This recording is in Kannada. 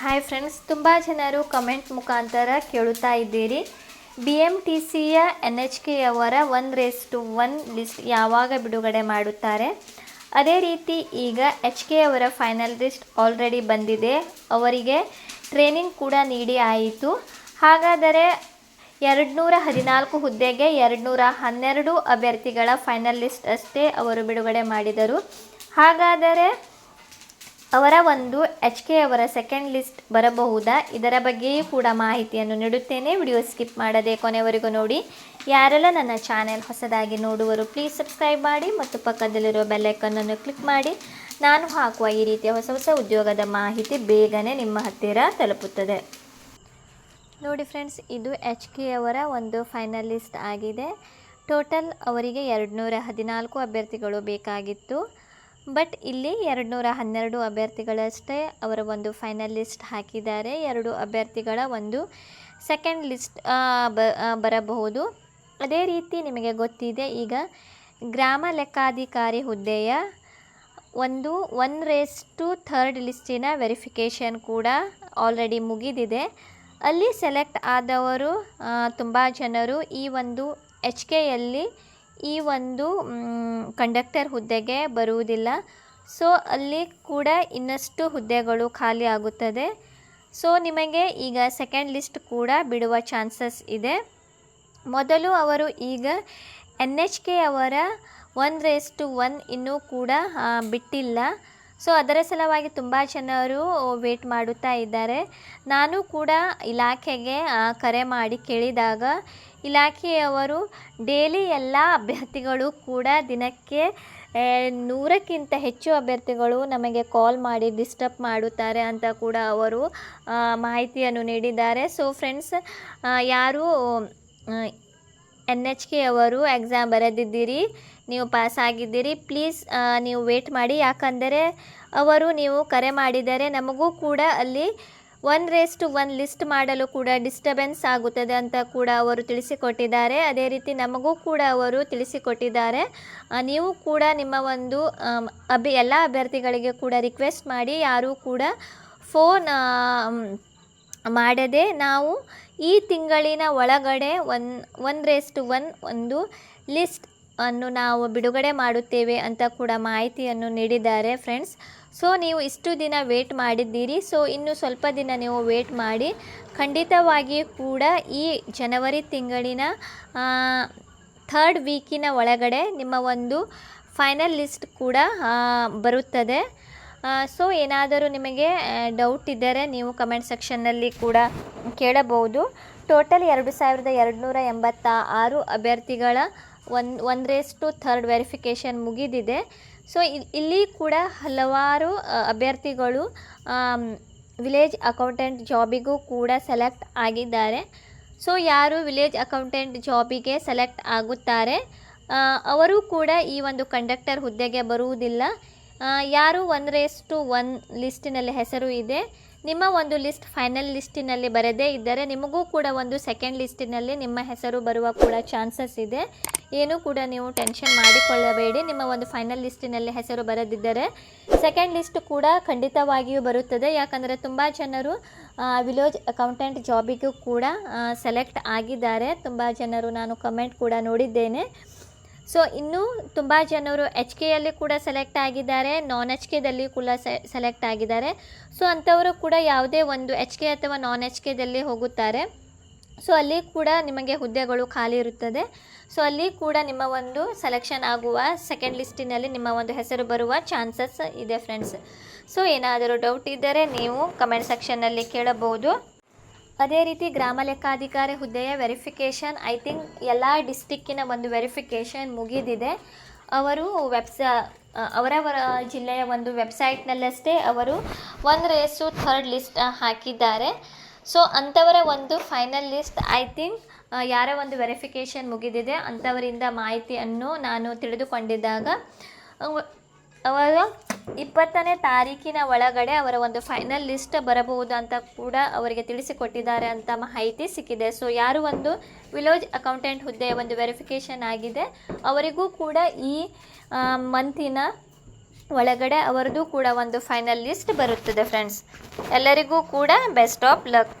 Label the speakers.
Speaker 1: ಹಾಯ್ ಫ್ರೆಂಡ್ಸ್ ತುಂಬ ಜನರು ಕಮೆಂಟ್ ಮುಖಾಂತರ ಕೇಳುತ್ತಾ ಇದ್ದೀರಿ. ಬಿ ಎಂ ಟಿ ಸಿಯ ಎನ್ ಎಚ್ ಕೆ ಅವರ one race to one list ಯಾವಾಗ ಬಿಡುಗಡೆ ಮಾಡುತ್ತಾರೆ? ಅದೇ ರೀತಿ ಈಗ ಎಚ್ ಕೆ ಅವರ ಫೈನಲ್ ಲಿಸ್ಟ್ ಆಲ್ರೆಡಿ ಬಂದಿದೆ. ಅವರಿಗೆ ಟ್ರೈನಿಂಗ್ ಕೂಡ ನೀಡಿ ಆಯಿತು. ಹಾಗಾದರೆ ಎರಡು ನೂರ ಹದಿನಾಲ್ಕು ಹುದ್ದೆಗೆ ಎರಡು ನೂರ ಹನ್ನೆರಡು ಅಭ್ಯರ್ಥಿಗಳ ಫೈನಲ್ ಲಿಸ್ಟ್ ಅಷ್ಟೇ ಅವರು ಬಿಡುಗಡೆ ಮಾಡಿದರು. ಹಾಗಾದರೆ ಅವರ ಒಂದು ಎಚ್ ಕೆ ಅವರ ಸೆಕೆಂಡ್ ಲಿಸ್ಟ್ ಬರಬಹುದಾ? ಇದರ ಬಗ್ಗೆಯೂ ಕೂಡ ಮಾಹಿತಿಯನ್ನು ನೀಡುತ್ತೇನೆ. ವಿಡಿಯೋ ಸ್ಕಿಪ್ ಮಾಡದೆ ಕೊನೆವರೆಗೂ ನೋಡಿ. ಯಾರೆಲ್ಲ ನನ್ನ ಚಾನೆಲ್ ಹೊಸದಾಗಿ ನೋಡುವರು ಪ್ಲೀಸ್ ಸಬ್ಸ್ಕ್ರೈಬ್ ಮಾಡಿ ಮತ್ತು ಪಕ್ಕದಲ್ಲಿರುವ ಬೆಲ್ಲೈಕನ್ನನ್ನು ಕ್ಲಿಕ್ ಮಾಡಿ. ನಾನು ಹಾಕುವ ಈ ರೀತಿಯ ಹೊಸ ಹೊಸ ಉದ್ಯೋಗದ ಮಾಹಿತಿ ಬೇಗನೆ ನಿಮ್ಮ ಹತ್ತಿರ ತಲುಪುತ್ತದೆ. ನೋಡಿ ಫ್ರೆಂಡ್ಸ್ ಇದು ಎಚ್ ಕೆ ಅವರ ಒಂದು ಫೈನಲ್ ಲಿಸ್ಟ್ ಆಗಿದೆ. ಟೋಟಲ್ ಅವರಿಗೆ ಎರಡು ಹದಿನಾಲ್ಕು ಅಭ್ಯರ್ಥಿಗಳು ಬೇಕಾಗಿತ್ತು. ಬಟ್ ಇಲ್ಲಿ ಎರಡು ನೂರ ಹನ್ನೆರಡು ಅಭ್ಯರ್ಥಿಗಳಷ್ಟೇ ಅವರ ಒಂದು ಫೈನಲ್ ಲಿಸ್ಟ್ ಹಾಕಿದ್ದಾರೆ. ಎರಡು ಅಭ್ಯರ್ಥಿಗಳ ಒಂದು ಸೆಕೆಂಡ್ ಲಿಸ್ಟ್ ಬರಬಹುದು. ಅದೇ ರೀತಿ ನಿಮಗೆ ಗೊತ್ತಿದೆ, ಈಗ ಗ್ರಾಮ ಲೆಕ್ಕಾಧಿಕಾರಿ ಹುದ್ದೆಯ ಒಂದು ಒನ್ ರೇಸ್ ಟು ಥರ್ಡ್ ಲಿಸ್ಟಿನ ವೆರಿಫಿಕೇಷನ್ ಕೂಡ ಆಲ್ರೆಡಿ ಮುಗಿದಿದೆ. ಅಲ್ಲಿ ಸೆಲೆಕ್ಟ್ ಆದವರು ತುಂಬ ಜನರು ಈ ಒಂದು ಎಚ್ ಕೆಯಲ್ಲಿ ಈ ಒಂದು ಕಂಡಕ್ಟರ್ ಹುದ್ದೆಗೆ ಬರುವುದಿಲ್ಲ. ಸೊ ಅಲ್ಲಿ ಕೂಡ ಇನ್ನಷ್ಟು ಹುದ್ದೆಗಳು ಖಾಲಿ ಆಗುತ್ತದೆ. ಸೊ ನಿಮಗೆ ಈಗ ಸೆಕೆಂಡ್ ಲಿಸ್ಟ್ ಕೂಡ ಬಿಡುವ ಚಾನ್ಸಸ್ ಇದೆ. ಮೊದಲು ಅವರು ಈಗ ಎನ್ ಎಚ್ ಕೆ ಅವರ ಒನ್ ರೇಸ್ ಟು ಒನ್ ಇನ್ನೂ ಕೂಡ ಬಿಟ್ಟಿಲ್ಲ. ಸೊ ಅದರ ಸಲುವಾಗಿ ತುಂಬ ಜನರು ವೇಟ್ ಮಾಡುತ್ತಾ ಇದ್ದಾರೆ. ನಾನು ಕೂಡ ಇಲಾಖೆಗೆ ಕರೆ ಮಾಡಿ ಕೇಳಿದಾಗ ಇಲಾಖೆಯವರು ಡೇಲಿ ಎಲ್ಲ ಅಭ್ಯರ್ಥಿಗಳು ಕೂಡ ದಿನಕ್ಕೆ ನೂರಕ್ಕಿಂತ ಹೆಚ್ಚು ಅಭ್ಯರ್ಥಿಗಳು ನಮಗೆ ಕಾಲ್ ಮಾಡಿ ಡಿಸ್ಟರ್ಬ್ ಮಾಡುತ್ತಾರೆ ಅಂತ ಕೂಡ ಅವರು ಮಾಹಿತಿಯನ್ನು ನೀಡಿದ್ದಾರೆ. ಸೊ ಫ್ರೆಂಡ್ಸ್ ಯಾರು ಎನ್ ಎಚ್ ಕೆ ಅವರು ಎಕ್ಸಾಮ್ ಬರೆದಿದ್ದೀರಿ, ನೀವು ಪಾಸ್ ಆಗಿದ್ದೀರಿ ಪ್ಲೀಸ್ ನೀವು ವೇಟ್ ಮಾಡಿ. ಯಾಕಂದರೆ ಅವರು ನೀವು ಕರೆ ಮಾಡಿದರೆ ನಮಗೂ ಕೂಡ ಅಲ್ಲಿ one race to one list ಮಾಡಲು ಕೂಡ ಡಿಸ್ಟರ್ಬೆನ್ಸ್ ಆಗುತ್ತದೆ ಅಂತ ಕೂಡ ಅವರು ತಿಳಿಸಿಕೊಟ್ಟಿದ್ದಾರೆ. ಅದೇ ರೀತಿ ನಮಗೂ ಕೂಡ ಅವರು ತಿಳಿಸಿಕೊಟ್ಟಿದ್ದಾರೆ. ನೀವು ಕೂಡ ನಿಮ್ಮ ಒಂದು ಅಭಿ, ಎಲ್ಲ ಅಭ್ಯರ್ಥಿಗಳಿಗೆ ಕೂಡ ರಿಕ್ವೆಸ್ಟ್ ಮಾಡಿ, ಯಾರೂ ಕೂಡ ಫೋನ್ ಮಾಡದೆ ನಾವು ಈ ತಿಂಗಳಿನ ಒಳಗಡೆ one one race to one ಒಂದು ಲಿಸ್ಟ್ ಅನ್ನು ನಾವು ಬಿಡುಗಡೆ ಮಾಡುತ್ತೇವೆ ಅಂತ ಕೂಡ ಮಾಹಿತಿಯನ್ನು ನೀಡಿದ್ದಾರೆ ಫ್ರೆಂಡ್ಸ್ ಸೊ ನೀವು ಇಷ್ಟು ದಿನ ವೇಟ್ ಮಾಡಿದ್ದೀರಿ. ಸೊ ಇನ್ನು ಸ್ವಲ್ಪ ದಿನ ನೀವು ವೇಟ್ ಮಾಡಿ ಖಂಡಿತವಾಗಿಯೂ ಕೂಡ ಈ ಜನವರಿ ತಿಂಗಳಿನ ಥರ್ಡ್ ವೀಕಿನ ಒಳಗಡೆ ನಿಮ್ಮ ಒಂದು ಫೈನಲ್ ಲಿಸ್ಟ್ ಕೂಡ ಬರುತ್ತದೆ. ಸೊ ಏನಾದರೂ ನಿಮಗೆ ಡೌಟ್ ಇದ್ದರೆ ನೀವು ಕಮೆಂಟ್ ಸೆಕ್ಷನ್ನಲ್ಲಿ ಕೂಡ ಕೇಳಬಹುದು. ಟೋಟಲ್ ಎರಡು ಸಾವಿರದ ಎರಡುನೂರ ಎಂಬತ್ತ ಆರು ಅಭ್ಯರ್ಥಿಗಳ ಒಂದು ರೇಸ್ ಟು ಥರ್ಡ್ ವೆರಿಫಿಕೇಷನ್ ಮುಗಿದಿದೆ. ಸೊ ಇಲ್ಲಿ ಕೂಡ ಹಲವಾರು ಅಭ್ಯರ್ಥಿಗಳು ವಿಲೇಜ್ ಅಕೌಂಟೆಂಟ್ ಜಾಬಿಗೂ ಕೂಡ ಸೆಲೆಕ್ಟ್ ಆಗಿದ್ದಾರೆ. ಸೊ ಯಾರು ವಿಲೇಜ್ ಅಕೌಂಟೆಂಟ್ ಜಾಬಿಗೆ ಸೆಲೆಕ್ಟ್ ಆಗುತ್ತಾರೆ? ಅವರು ಕೂಡ ಈ ಒಂದು ಕಂಡಕ್ಟರ್ ಹುದ್ದೆಗೆ ಬರುವುದಿಲ್ಲ. ಯಾರು ಒನ್ ರೇಸ್ ಟು ಒನ್ ಲಿಸ್ಟಿನಲ್ಲಿ ಹೆಸರು ಇದೆ. ನಿಮ್ಮ ಒಂದು ಲಿಸ್ಟ್ ಫೈನಲ್ ಲಿಸ್ಟಿನಲ್ಲಿ ಬರದೇ ಇದ್ದರೆ ನಿಮಗೂ ಕೂಡ ಒಂದು ಸೆಕೆಂಡ್ ಲಿಸ್ಟಿನಲ್ಲಿ ನಿಮ್ಮ ಹೆಸರು ಬರುವ ಕೂಡ ಚಾನ್ಸಸ್ ಇದೆ. ಏನೂ ಕೂಡ ನೀವು ಟೆನ್ಷನ್ ಮಾಡಿಕೊಳ್ಳಬೇಡಿ. ನಿಮ್ಮ ಒಂದು ಫೈನಲ್ ಲಿಸ್ಟಿನಲ್ಲಿ ಹೆಸರು ಬರದಿದ್ದರೆ ಸೆಕೆಂಡ್ ಲಿಸ್ಟ್ ಕೂಡ ಖಂಡಿತವಾಗಿಯೂ ಬರುತ್ತದೆ. ಯಾಕಂದರೆ ತುಂಬ ಜನರು ವಿಲೇಜ್ ಅಕೌಂಟೆಂಟ್ ಜಾಬಿಗೂ ಕೂಡ ಸೆಲೆಕ್ಟ್ ಆಗಿದ್ದಾರೆ. ತುಂಬ ಜನರು ನಾನು ಕಮೆಂಟ್ ಕೂಡ ನೋಡಿದ್ದೇನೆ. ಸೊ ಇನ್ನೂ ತುಂಬ ಜನರು ಎಚ್ ಕೆಯಲ್ಲಿ ಕೂಡ ಸೆಲೆಕ್ಟ್ ಆಗಿದ್ದಾರೆ ನಾನ್ ಎಚ್ ಕೆದಲ್ಲಿ ಕೂಡ ಸೆಲೆಕ್ಟ್ ಆಗಿದ್ದಾರೆ. ಸೊ ಅಂಥವರು ಕೂಡ ಯಾವುದೇ ಒಂದು ಎಚ್ ಕೆ ಅಥವಾ ನಾನ್ ಎಚ್ ಕೆದಲ್ಲಿ ಹೋಗುತ್ತಾರೆ. ಸೊ ಅಲ್ಲಿ ಕೂಡ ನಿಮಗೆ ಹುದ್ದೆಗಳು ಖಾಲಿ ಇರುತ್ತದೆ. ಸೊ ಅಲ್ಲಿ ಕೂಡ ನಿಮ್ಮ ಒಂದು ಸೆಲೆಕ್ಷನ್ ಆಗುವ ಸೆಕೆಂಡ್ ಲಿಸ್ಟಿನಲ್ಲಿ ನಿಮ್ಮ ಒಂದು ಹೆಸರು ಬರುವ ಚಾನ್ಸಸ್ ಇದೆ ಫ್ರೆಂಡ್ಸ್ ಸೊ ಏನಾದರೂ ಡೌಟ್ ಇದ್ದರೆ ನೀವು ಕಮೆಂಟ್ ಸೆಕ್ಷನ್ನಲ್ಲಿ ಕೇಳಬಹುದು. ಅದೇ ರೀತಿ ಗ್ರಾಮ ಲೆಕ್ಕಾಧಿಕಾರಿ ಹುದ್ದೆಯ ವೆರಿಫಿಕೇಷನ್ ಐ ಥಿಂಕ್ ಎಲ್ಲ ಡಿಸ್ಟಿಕ್ಕಿನ ಒಂದು ವೆರಿಫಿಕೇಷನ್ ಮುಗಿದಿದೆ. ಅವರು ವೆಬ್ಸ ಅವರವರ ಜಿಲ್ಲೆಯ ಒಂದು ವೆಬ್ಸೈಟ್ನಲ್ಲಷ್ಟೇ ಅವರು ಒನ್ ರೇಸು ಥರ್ಡ್ ಲಿಸ್ಟ್ ಹಾಕಿದ್ದಾರೆ. ಸೊ ಅಂಥವರ ಒಂದು ಫೈನಲ್ ಲಿಸ್ಟ್ ಐ ಥಿಂಕ್ ಯಾರ ಒಂದು ವೆರಿಫಿಕೇಷನ್ ಮುಗಿದಿದೆ ಅಂಥವರಿಂದ ಮಾಹಿತಿಯನ್ನು ನಾನು ತಿಳಿದುಕೊಂಡಿದ್ದಾಗ ಅವ- ಅವರ ಇಪ್ಪತ್ತನೇ ತಾರೀಕಿನ ಒಳಗಡೆ ಅವರ ಒಂದು ಫೈನಲ್ ಲಿಸ್ಟ್ ಬರಬಹುದು ಅಂತ ಕೂಡ ಅವರಿಗೆ ತಿಳಿಸಿಕೊಟ್ಟಿದ್ದಾರೆ ಅಂತ ಮಾಹಿತಿ ಸಿಕ್ಕಿದೆ. ಸೊ ಯಾರು ಒಂದು ವಿಲೇಜ್ ಅಕೌಂಟೆಂಟ್ ಹುದ್ದೆಯ ಒಂದು ವೆರಿಫಿಕೇಷನ್ ಆಗಿದೆ, ಅವರಿಗೂ ಕೂಡ ಈ ಮಂತಿನ ಒಳಗಡೆ ಅವರದು ಕೂಡ ಒಂದು ಫೈನಲ್ ಲಿಸ್ಟ್ ಬರುತ್ತದೆ ಫ್ರೆಂಡ್ಸ್ ಎಲ್ಲರಿಗೂ ಕೂಡ ಬೆಸ್ಟ್ ಆಫ್ ಲಕ್